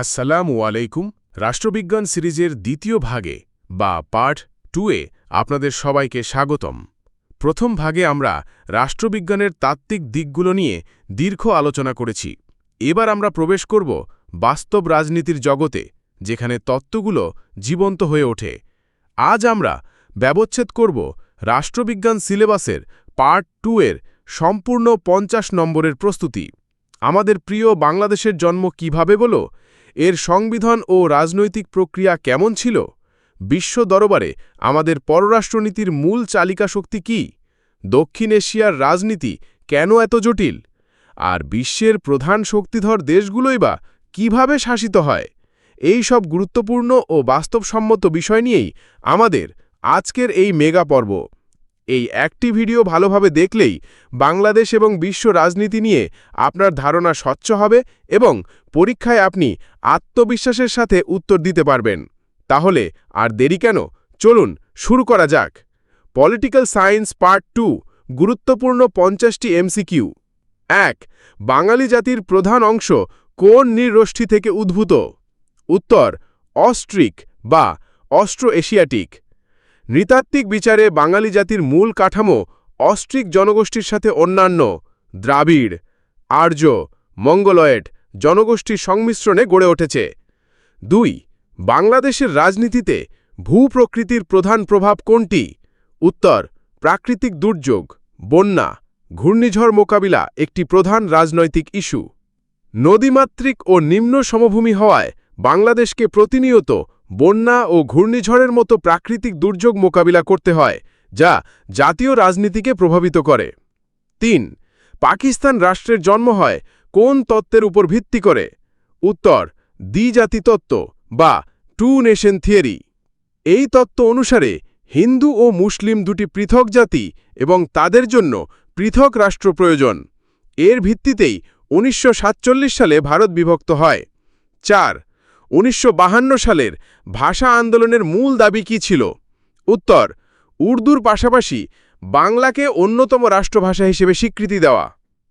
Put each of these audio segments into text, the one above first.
আসসালামু আলাইকুম, রাষ্ট্রবিজ্ঞান সিরিজের দ্বিতীয় ভাগে বা পার্ট টুয়ে আপনাদের সবাইকে স্বাগতম। প্রথম ভাগে আমরা রাষ্ট্রবিজ্ঞানের তাত্ত্বিক দিকগুলো নিয়ে দীর্ঘ আলোচনা করেছি। এবার আমরা প্রবেশ করব বাস্তব রাজনীতির জগতে, যেখানে তত্ত্বগুলো জীবন্ত হয়ে ওঠে। আজ আমরা ব্যবচ্ছেদ করব রাষ্ট্রবিজ্ঞান সিলেবাসের পার্ট টু এর সম্পূর্ণ পঞ্চাশ নম্বরের প্রস্তুতি। আমাদের প্রিয় বাংলাদেশের জন্ম কীভাবে বলো এর সংবিধান ও রাজনৈতিক প্রক্রিয়া কেমন ছিল? বিশ্ব দরবারে আমাদের পররাষ্ট্রনীতির মূল চালিকা শক্তি কি? দক্ষিণ এশিয়ার রাজনীতি কেন এত জটিল? আর বিশ্বের প্রধান শক্তিধর দেশগুলোই বা কীভাবে শাসিত হয়? এই সব গুরুত্বপূর্ণ ও বাস্তবসম্মত বিষয় নিয়েই আমাদের আজকের এই মেগা পর্ব। এই একটি ভিডিও ভালোভাবে দেখলেই বাংলাদেশ এবং বিশ্ব রাজনীতি নিয়ে আপনার ধারণা স্বচ্ছ হবে এবং পরীক্ষায় আপনি আত্মবিশ্বাসের সাথে উত্তর দিতে পারবেন। তাহলে আর দেরি কেন? চলুন শুরু করা যাক। পলিটিক্যাল সায়েন্স পার্ট টু গুরুত্বপূর্ণ পঞ্চাশটি এমসিকিউ এক, বাঙালি জাতির প্রধান অংশ কোন নৃগোষ্ঠী থেকে উদ্ভূত? উত্তর, অস্ট্রিক বা অস্ট্রো এশিয়াটিক নৃতাত্ত্বিক বিচারে বাঙালি জাতির মূল কাঠামো অস্ট্রিক জনগোষ্ঠীর সাথে অন্যান্য, দ্রাবিড়, আর্য, মঙ্গলয়েড জনগোষ্ঠীর সংমিশ্রণে গড়ে উঠেছে। দুই, বাংলাদেশের রাজনীতিতে ভূপ্রকৃতির প্রধান প্রভাব কোনটি? উত্তর, প্রাকৃতিক দুর্যোগ, বন্যা, ঘূর্ণিঝড় মোকাবিলা একটি প্রধান রাজনৈতিক ইস্যু। নদীমাতৃক ও নিম্ন সমভূমি হওয়ায় বাংলাদেশকে প্রতিনিয়ত বন্যা ও ঘূর্ণিঝড়ের মতো প্রাকৃতিক দুর্যোগ মোকাবিলা করতে হয়, যা জাতীয় রাজনীতিকে প্রভাবিত করে। তিন, পাকিস্তান রাষ্ট্রের জন্ম হয় কোন তত্ত্বের উপর ভিত্তি করে? উত্তর, দ্বিজাতি তত্ত্ব বা টু নেশন থিয়েরি এই তত্ত্ব অনুসারে হিন্দু ও মুসলিম দুটি পৃথক জাতি এবং তাদের জন্য পৃথক রাষ্ট্র প্রয়োজন। এর ভিত্তিতেই উনিশশো সাতচল্লিশ সালে ভারত বিভক্ত হয়। চার উনিশশো সালের ভাষা আন্দোলনের মূল দাবি কী ছিল? উত্তর, উর্দুর পাশাপাশি বাংলাকে অন্যতম রাষ্ট্রভাষা হিসেবে স্বীকৃতি দেওয়া।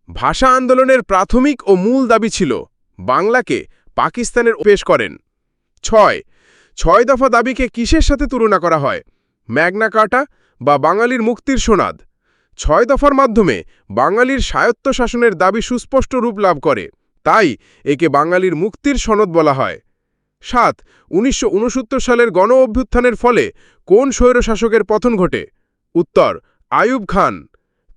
ভাষা আন্দোলনের প্রাথমিক ও মূল দাবি ছিল বাংলাকে পাকিস্তানের পেশ করেন। ছয় ছয় দফা দাবিকে কিসের সাথে তুলনা করা হয়? ম্যাগনা কাটা বা বাঙালির মুক্তির সোনাদ। ছয় দফার মাধ্যমে বাঙালির স্বায়ত্তশাসনের দাবি সুস্পষ্ট রূপ লাভ করে, তাই একে বাঙালির মুক্তির সনদ বলা হয়। সাত, উনিশশো সালের গণ অভ্যুত্থানের ফলে কোন স্বৈরশাসকের পতন ঘটে? উত্তর আয়ুব খান।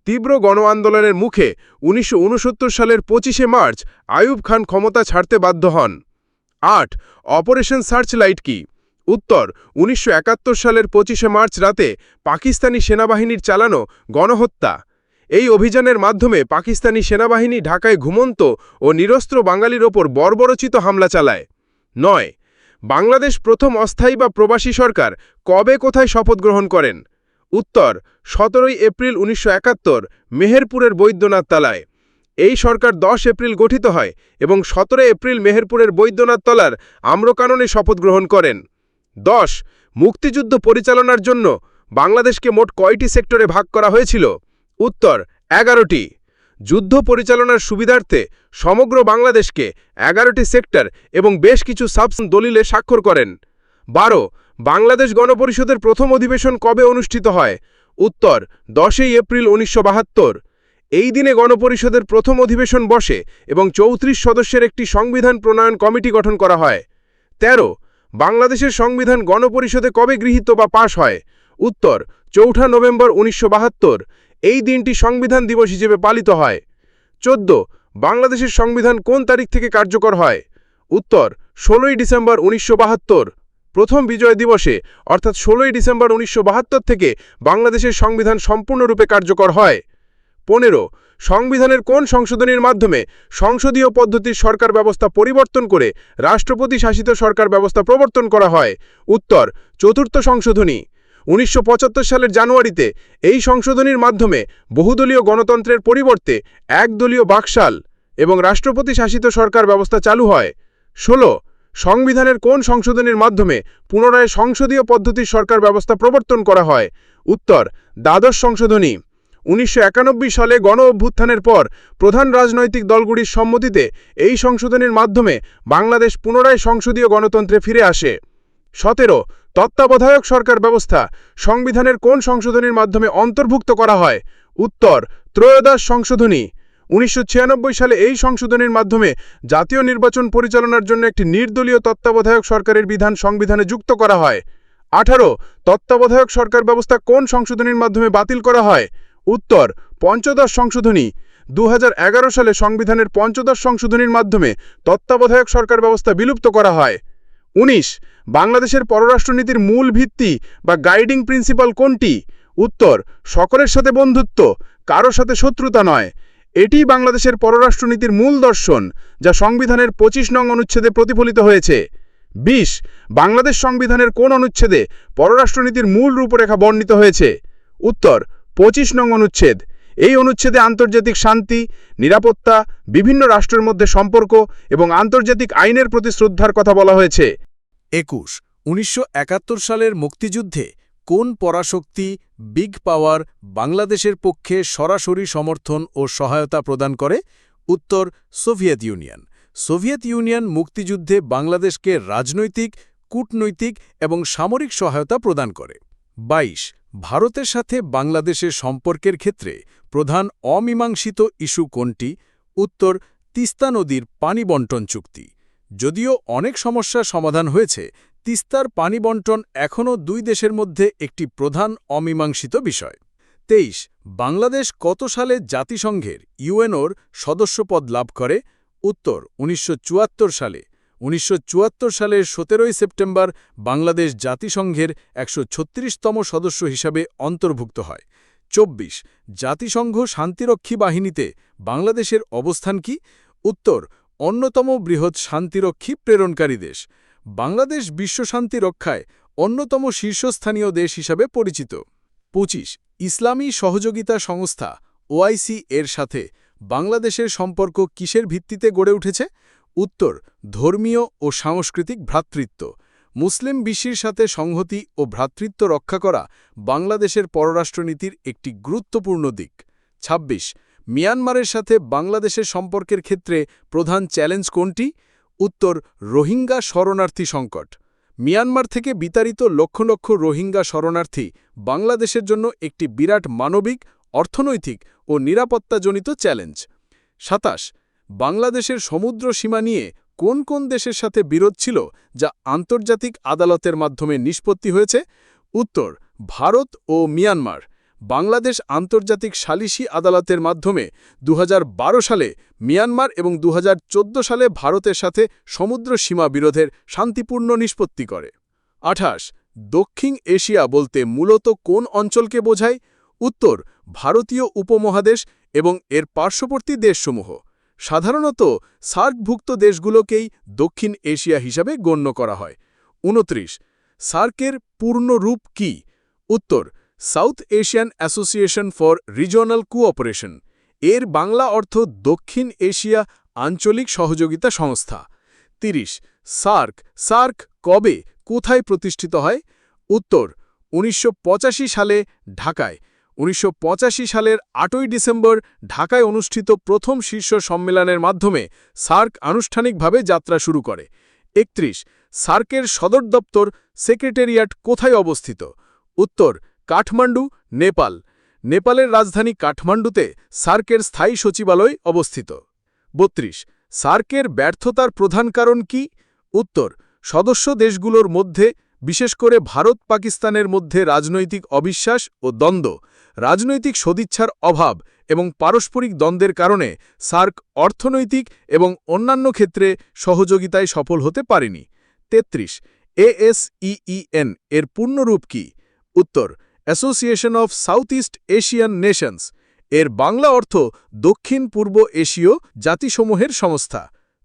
তীব্র গণ আন্দোলনের মুখে উনিশশো ঊনসত্তর সালের পঁচিশে মার্চ আয়ুব খান ক্ষমতা ছাড়তে বাধ্য হন। আট, অপারেশন সার্চলাইট কি? উত্তর, উনিশশো একাত্তর সালের পঁচিশে মার্চ রাতে পাকিস্তানি সেনাবাহিনীর চালানো গণহত্যা। এই অভিযানের মাধ্যমে পাকিস্তানি সেনাবাহিনী ঢাকায় ঘুমন্ত ও নিরস্ত্র বাঙালির ওপর বর্বরচিত হামলা চালায়। নয়। বাংলাদেশ প্রথম অস্থায়ী বা প্রবাসী সরকার কবে কোথায় শপথ গ্রহণ করেন? উত্তর, সতেরোই এপ্রিল উনিশশো একাত্তর, মেহেরপুরের বৈদ্যনাথ তালায়। এই সরকার দশ এপ্রিল গঠিত হয় এবং সতেরো এপ্রিল মেহেরপুরের বৈদ্যনাথ তলার আম্রকাননে শপথ গ্রহণ করেন। দশ, মুক্তিযুদ্ধ পরিচালনার জন্য বাংলাদেশকে মোট কয়টি সেক্টরে ভাগ করা হয়েছিল? উত্তর, এগারোটি। যুদ্ধ পরিচালনার সুবিধার্থে সমগ্র বাংলাদেশকে এগারোটি সেক্টর এবং বেশ কিছু সাবস দলিলে স্বাক্ষর করেন। বারো, বাংলাদেশ গণপরিষদের প্রথম অধিবেশন কবে অনুষ্ঠিত হয়? উত্তর, দশই এপ্রিল উনিশশো বাহাত্তর। এই দিনে গণপরিষদের প্রথম অধিবেশন বসে এবং চৌত্রিশ সদস্যের একটি সংবিধান প্রণয়ন কমিটি গঠন করা হয়। ১৩ বাংলাদেশের সংবিধান গণপরিষদে কবে গৃহীত বা পাশ হয়? উত্তর, চৌঠা নভেম্বর উনিশশো বাহাত্তর। এই দিনটি সংবিধান দিবস হিসেবে পালিত হয়। চোদ্দ, বাংলাদেশের সংবিধান কোন তারিখ থেকে কার্যকর হয়? উত্তর, ষোলোই ডিসেম্বর উনিশশো বাহাত্তর। প্রথম বিজয় দিবসে, অর্থাৎ ষোলোই ডিসেম্বর উনিশশো বাহাত্তর থেকে বাংলাদেশের সংবিধান সম্পূর্ণরূপে কার্যকর হয়। পনেরো, সংবিধানের কোন সংশোধনীর মাধ্যমে সংসদীয় পদ্ধতির সরকার ব্যবস্থা পরিবর্তন করে রাষ্ট্রপতি শাসিত সরকার ব্যবস্থা প্রবর্তন করা হয়? উত্তর, চতুর্থ সংশোধনী। উনিশশো পঁচাত্তর সালের জানুয়ারিতে এই সংশোধনীর মাধ্যমে বহুদলীয় গণতন্ত্রের পরিবর্তে একদলীয় বাকশাল এবং রাষ্ট্রপতি শাসিত সরকার ব্যবস্থা চালু হয়। ষোলো, সংবিধানের কোন সংশোধনীর মাধ্যমে পুনরায় সংসদীয় পদ্ধতির সরকার ব্যবস্থা প্রবর্তন করা হয়? উত্তর, দ্বাদশ সংশোধনী। উনিশশো একানব্বই সালে গণ অভ্যুত্থানের পর প্রধান রাজনৈতিক দলগুলির সম্মতিতে এই সংশোধনের মাধ্যমে বাংলাদেশ পুনরায় সংসদীয় গণতন্ত্রে ফিরে আসে। সতেরো তত্ত্বাবধায়ক সরকার ব্যবস্থা সংবিধানের কোন সংশোধনীর মাধ্যমে অন্তর্ভুক্ত করা হয়? উত্তর, ত্রয়োদশ সংশোধনী। উনিশশো ছিয়ানব্বই সালে এই সংশোধনীর মাধ্যমে জাতীয় নির্বাচন পরিচালনার জন্য একটি নির্দলীয় তত্ত্বাবধায়ক সরকারের বিধান সংবিধানে যুক্ত করা হয়। আঠারো, তত্ত্বাবধায়ক সরকার ব্যবস্থা কোন সংশোধনীর মাধ্যমে বাতিল করা হয়? উত্তর, পঞ্চদশ সংশোধনী। দু হাজার এগারো সালে সংবিধানের পঞ্চদশ সংশোধনীর মাধ্যমে তত্ত্বাবধায়ক সরকার ব্যবস্থা বিলুপ্ত করা হয়। ১৯ বাংলাদেশের পররাষ্ট্রনীতির মূল ভিত্তি বা গাইডিং প্রিন্সিপাল কোনটি? উত্তর, সকলের সাথে বন্ধুত্ব কারও সাথে শত্রুতা নয়। এটি বাংলাদেশের পররাষ্ট্রনীতির মূল দর্শন, যা সংবিধানের ২৫ নং অনুচ্ছেদে প্রতিফলিত হয়েছে। ২০ বাংলাদেশ সংবিধানের কোন অনুচ্ছেদে পররাষ্ট্রনীতির মূল রূপরেখা বর্ণিত হয়েছে? উত্তর ২৫ নং অনুচ্ছেদ। এই অনুচ্ছেদে আন্তর্জাতিক শান্তি, নিরাপত্তা, বিভিন্ন রাষ্ট্রের মধ্যে সম্পর্ক এবং আন্তর্জাতিক আইনের প্রতি শ্রদ্ধার কথা বলা হয়েছে। একুশ, উনিশশো সালের মুক্তিযুদ্ধে কোন পরাশক্তি বিগ পাওয়ার বাংলাদেশের পক্ষে সরাসরি সমর্থন ও সহায়তা প্রদান করে? উত্তর, সোভিয়েত ইউনিয়ন। সোভিয়েত ইউনিয়ন মুক্তিযুদ্ধে বাংলাদেশকে রাজনৈতিক, কূটনৈতিক এবং সামরিক সহায়তা প্রদান করে। ২২ ভারতের সাথে বাংলাদেশের সম্পর্কের ক্ষেত্রে প্রধান অমীমাংসিত ইস্যু কোনটি? উত্তর, তিস্তা নদীর পানি বন্টন চুক্তি। যদিও অনেক সমস্যার সমাধান হয়েছে, তিস্তার পানি বন্টন এখনও দুই দেশের মধ্যে একটি প্রধান অমীমাংসিত বিষয়। তেইশ, বাংলাদেশ কত সালে জাতিসংঘের ইউএনওর সদস্যপদ লাভ করে? উত্তর, উনিশশো চুয়াত্তর সালে। উনিশশো চুয়াত্তর সালের সতেরোই সেপ্টেম্বর বাংলাদেশ জাতিসংঘের একশো তম সদস্য হিসাবে অন্তর্ভুক্ত হয়। ২৪ জাতিসংঘ শান্তিরক্ষী বাহিনীতে বাংলাদেশের অবস্থান কি? উত্তর, অন্যতম বৃহৎ শান্তিরক্ষী প্রেরণকারী দেশ। বাংলাদেশ বিশ্বশান্তি রক্ষায় অন্যতম শীর্ষস্থানীয় দেশ হিসাবে পরিচিত। ২৫ ইসলামী সহযোগিতা সংস্থা ওআইসি এর সাথে বাংলাদেশের সম্পর্ক কিসের ভিত্তিতে গড়ে উঠেছে? উত্তর, ধর্মীয় ও সাংস্কৃতিক ভ্রাতৃত্ব। মুসলিম বিশ্বের সাথে সংহতি ও ভ্রাতৃত্ব রক্ষা করা বাংলাদেশের পররাষ্ট্রনীতির একটি গুরুত্বপূর্ণ দিক। ২৬ মিয়ানমারের সাথে বাংলাদেশের সম্পর্কের ক্ষেত্রে প্রধান চ্যালেঞ্জ কোনটি? উত্তর, রোহিঙ্গা শরণার্থী সংকট। মিয়ানমার থেকে বিতাড়িত লক্ষ লক্ষ রোহিঙ্গা শরণার্থী বাংলাদেশের জন্য একটি বিরাট মানবিক, অর্থনৈতিক ও নিরাপত্তাজনিত চ্যালেঞ্জ। সাতাশ বাংলাদেশের সমুদ্র সীমা নিয়ে কোন কোন দেশের সাথে বিরোধ ছিল যা আন্তর্জাতিক আদালতের মাধ্যমে নিষ্পত্তি হয়েছে? উত্তর, ভারত ও মিয়ানমার। বাংলাদেশ আন্তর্জাতিক সালিসি আদালতের মাধ্যমে দু হাজার বারো সালে মিয়ানমার এবং দু হাজার চোদ্দ সালে ভারতের সাথে সমুদ্র সীমা বিরোধের শান্তিপূর্ণ নিষ্পত্তি করে। আঠাশ, দক্ষিণ এশিয়া বলতে মূলত কোন অঞ্চলকে বোঝায়? উত্তর, ভারতীয় উপমহাদেশ এবং এর পার্শ্ববর্তী দেশসমূহ। সাধারণত সার্কভুক্ত দেশগুলোকেই দক্ষিণ এশিয়া হিসাবে গণ্য করা হয়। উনত্রিশ সার্কের পূর্ণ রূপ কি? উত্তর, South Asian Association for Regional Cooperation. এর বাংলা অর্থ দক্ষিণ এশিয়া আঞ্চলিক সহযোগিতা সংস্থা। ৩০ সার্ক সার্ক কবে কোথায় প্রতিষ্ঠিত হয়? উত্তর, উনিশশো পঁচাশি সালে ঢাকায়। উনিশশো পঁচাশি সালের আটই ডিসেম্বর ঢাকায় অনুষ্ঠিত প্রথম শীর্ষ সম্মেলনের মাধ্যমে সার্ক আনুষ্ঠানিকভাবে যাত্রা শুরু করে। একত্রিশ, সার্কের সদর দপ্তর সেক্রেটারিয়াট কোথায় অবস্থিত? উত্তর, কাঠমান্ডু, নেপাল। নেপালের রাজধানী কাঠমান্ডুতে সার্কের স্থায়ী সচিবালয় অবস্থিত। বত্রিশ, সার্কের ব্যর্থতার প্রধান কারণ কি? উত্তর, সদস্য দেশগুলোর মধ্যে, বিশেষ করে ভারত পাকিস্তানের মধ্যে রাজনৈতিক অবিশ্বাস ও দ্বন্দ্ব। রাজনৈতিক সদিচ্ছার অভাব এবং পারস্পরিক দ্বন্দ্বের কারণে সার্ক অর্থনৈতিক এবং অন্যান্য ক্ষেত্রে সহযোগিতায় সফল হতে পারেনি। তেত্রিশ, এএসইইএন এর পূর্ণরূপ কি? উত্তর, Association of South East Asian Nations. এর বাংলা অর্থ দক্ষিণ পূর্ব এশীয় জাতিসমূহের সংস্থা।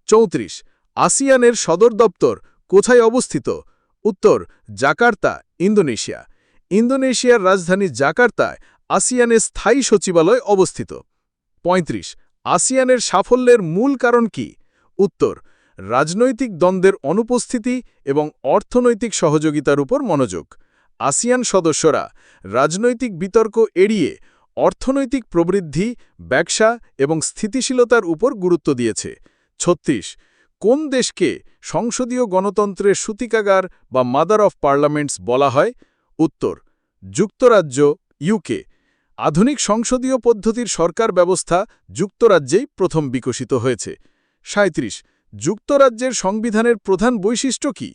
চৌত্রিশ, আসিয়ানের সদর দপ্তর কোথায় অবস্থিত? উত্তর, জাকার্তা, ইন্দোনেশিয়া। ইন্দোনেশিয়ার রাজধানী জাকার্তায় আসিয়ানের স্থায়ী সচিবালয় অবস্থিত। ৩৫ আসিয়ানের সাফল্যের মূল কারণ কি? উত্তর, রাজনৈতিক দ্বন্দ্বের অনুপস্থিতি এবং অর্থনৈতিক সহযোগিতার উপর মনোযোগ। আসিয়ান সদস্যরা রাজনৈতিক বিতর্ক এড়িয়ে অর্থনৈতিক প্রবৃদ্ধি, ব্যবসা এবং স্থিতিশীলতার উপর গুরুত্ব দিয়েছে। ছত্রিশ, কোন দেশকে সংসদীয় গণতন্ত্রের সূতিকাগার বা মাদার অফ পার্লামেন্টস বলা হয়? উত্তর, যুক্তরাজ্য, ইউকে। আধুনিক সংসদীয় পদ্ধতির সরকার ব্যবস্থা যুক্তরাজ্যেই প্রথম বিকশিত হয়েছে। সাঁত্রিশ যুক্তরাজ্যের সংবিধানের প্রধান বৈশিষ্ট্য কি?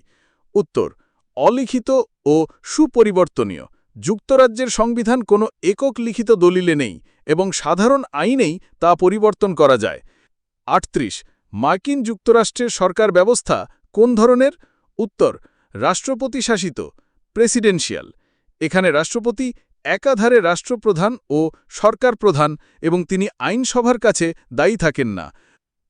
উত্তর, অলিখিত ও সুপরিবর্তনীয়। যুক্তরাজ্যের সংবিধান কোনো একক লিখিত দলিলে নেই এবং সাধারণ আইনেই তা পরিবর্তন করা যায়। আটত্রিশ, মার্কিন যুক্তরাষ্ট্রের সরকার ব্যবস্থা কোন ধরনের? উত্তর, রাষ্ট্রপতি শাসিত প্রেসিডেন্সিয়াল এখানে রাষ্ট্রপতি একাধারে রাষ্ট্রপ্রধান ও সরকার প্রধান এবং তিনি আইনসভার কাছে দায়ী থাকেন না।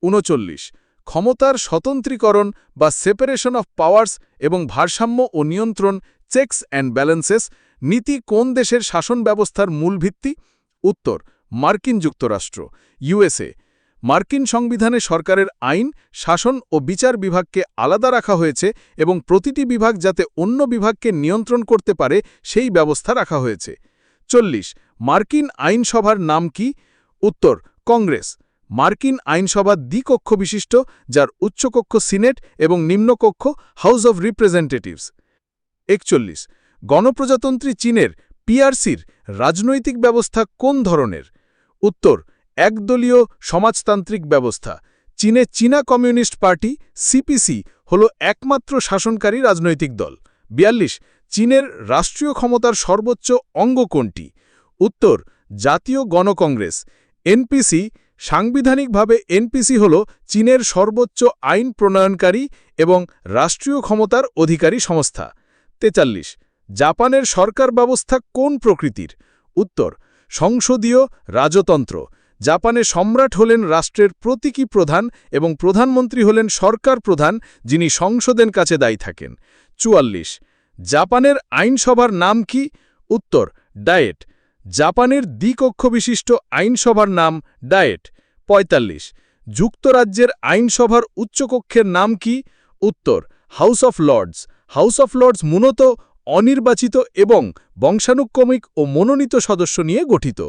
উনচল্লিশ। ক্ষমতার স্বতন্ত্রীকরণ বা সেপারেশন অফ পাওয়ার্স এবং ভারসাম্য ও নিয়ন্ত্রণ, চেকস অ্যান্ড ব্যালেন্সেস, নীতি কোন দেশের শাসন ব্যবস্থার মূল ভিত্তি উত্তর, মার্কিন যুক্তরাষ্ট্র, ইউএসএ। মার্কিন সংবিধানে সরকারের আইন, শাসন ও বিচার বিভাগকে আলাদা রাখা হয়েছে এবং প্রতিটি বিভাগ যাতে অন্য বিভাগকে নিয়ন্ত্রণ করতে পারে, সেই ব্যবস্থা রাখা হয়েছে। চল্লিশ, মার্কিন আইনসভার নাম কি? উত্তর, কংগ্রেস। মার্কিন আইনসভা দ্বিকক্ষ বিশিষ্ট, যার উচ্চকক্ষ সিনেট এবং নিম্নকক্ষ হাউস অব রিপ্রেজেন্টেটিভস। একচল্লিশ, গণপ্রজাতন্ত্রী চীনের পিআরসির রাজনৈতিক ব্যবস্থা কোন ধরনের? উত্তর একদলীয় সমাজতান্ত্রিক ব্যবস্থা। চীনে চীনা কমিউনিস্ট পার্টি, সিপিসি, হল একমাত্র শাসনকারী রাজনৈতিক দল। বিয়াল্লিশ, চীনের রাষ্ট্রীয় ক্ষমতার সর্বোচ্চ অঙ্গ কোনটি? উত্তর, জাতীয় গণকংগ্রেস। এনপিসি, সাংবিধানিকভাবে এনপিসি হল চীনের সর্বোচ্চ আইন প্রণয়নকারী এবং রাষ্ট্রীয় ক্ষমতার অধিকারী সংস্থা। তেতাল্লিশ, জাপানের সরকার ব্যবস্থা কোন প্রকৃতির? উত্তর, সংসদীয় রাজতন্ত্র। জাপানে সম্রাট হলেন রাষ্ট্রের প্রতীকী প্রধান এবং প্রধানমন্ত্রী হলেন সরকার প্রধান, যিনি সংসদের কাছে দায়ী থাকেন। চুয়াল্লিশ, জাপানের আইনসভার নাম কি? উত্তর, ডায়েট। জাপানের দ্বিকক্ষ বিশিষ্ট আইনসভার নাম ডায়েট। ৪৫ যুক্তরাজ্যের আইনসভার উচ্চকক্ষের নাম কি? উত্তর, House of Lords. House of Lords মূলত অনির্বাচিত এবং বংশানুক্রমিক ও মনোনীত সদস্য নিয়ে গঠিত।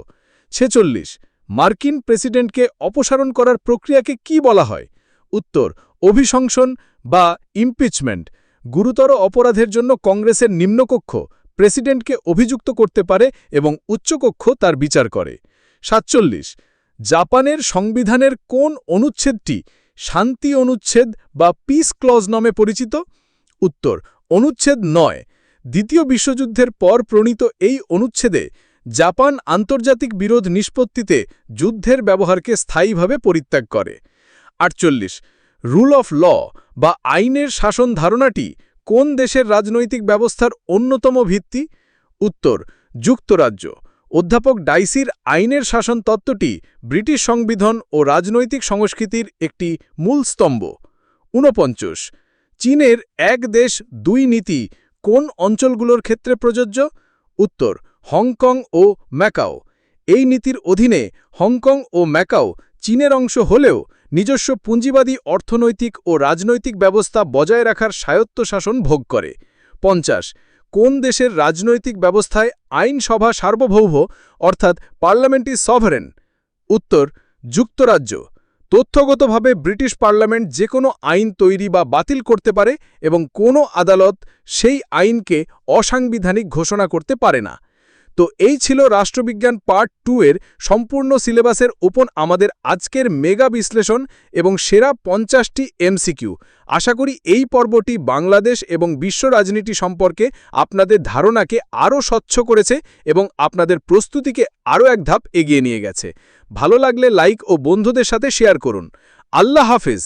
ছেচল্লিশ মার্কিন প্রেসিডেন্টকে অপসারণ করার প্রক্রিয়াকে কি বলা হয়? উত্তর, অভিশংসন বা ইমপিচমেন্ট, গুরুতর অপরাধের জন্য কংগ্রেসের নিম্নকক্ষ, প্রেসিডেন্টকে অভিযুক্ত করতে পারে এবং উচ্চকক্ষ তার বিচার করে। সাতচল্লিশ, জাপানের সংবিধানের কোন অনুচ্ছেদটি শান্তি অনুচ্ছেদ বা পিস ক্লজ নামে পরিচিত? উত্তর, অনুচ্ছেদ নয়। দ্বিতীয় বিশ্বযুদ্ধের পর প্রণীত এই অনুচ্ছেদে জাপান আন্তর্জাতিক বিরোধ নিষ্পত্তিতে যুদ্ধের ব্যবহারকে স্থায়ীভাবে পরিত্যাগ করে। আটচল্লিশ, রুল অফ ল বা আইনের শাসন ধারণাটি কোন দেশের রাজনৈতিক ব্যবস্থার অন্যতম ভিত্তি? উত্তর, যুক্তরাজ্য। অধ্যাপক ডাইসির আইনের শাসন তত্ত্বটি ব্রিটিশ সংবিধান ও রাজনৈতিক সংস্কৃতির একটি মূল স্তম্ভ। ঊনপঞ্চাশ, চীনের এক দেশ দুই নীতি কোন অঞ্চলগুলোর ক্ষেত্রে প্রযোজ্য? উত্তর হংকং ও ম্যাকাও। এই নীতির অধীনে হংকং ও ম্যাকাও চীনের অংশ হলেও নিজস্ব পুঁজিবাদী অর্থনৈতিক ও রাজনৈতিক ব্যবস্থা বজায় রাখার স্বায়ত্তশাসন ভোগ করে। পঞ্চাশ, কোন দেশের রাজনৈতিক ব্যবস্থায় আইনসভা সার্বভৌম, অর্থাৎ পার্লামেন্টই সভারেন? উত্তর, যুক্তরাজ্য। তথ্যগতভাবে ব্রিটিশ পার্লামেন্ট যে কোনো আইন তৈরি বা বাতিল করতে পারে এবং কোনো আদালত সেই আইনকে অসাংবিধানিক ঘোষণা করতে পারে না। তো এই ছিল রাষ্ট্রবিজ্ঞান পার্ট টু এর সম্পূর্ণ সিলেবাসের উপর আমাদের আজকের মেগা বিশ্লেষণ এবং সেরা পঞ্চাশটি এমসিকিউ। আশা করি এই পর্বটি বাংলাদেশ এবং বিশ্ব রাজনীতি সম্পর্কে আপনাদের ধারণাকে আরও স্বচ্ছ করেছে এবং আপনাদের প্রস্তুতিকে আরও এক ধাপ এগিয়ে নিয়ে গেছে। ভালো লাগলে লাইক ও বন্ধুদের সাথে শেয়ার করুন। আল্লাহ হাফেজ।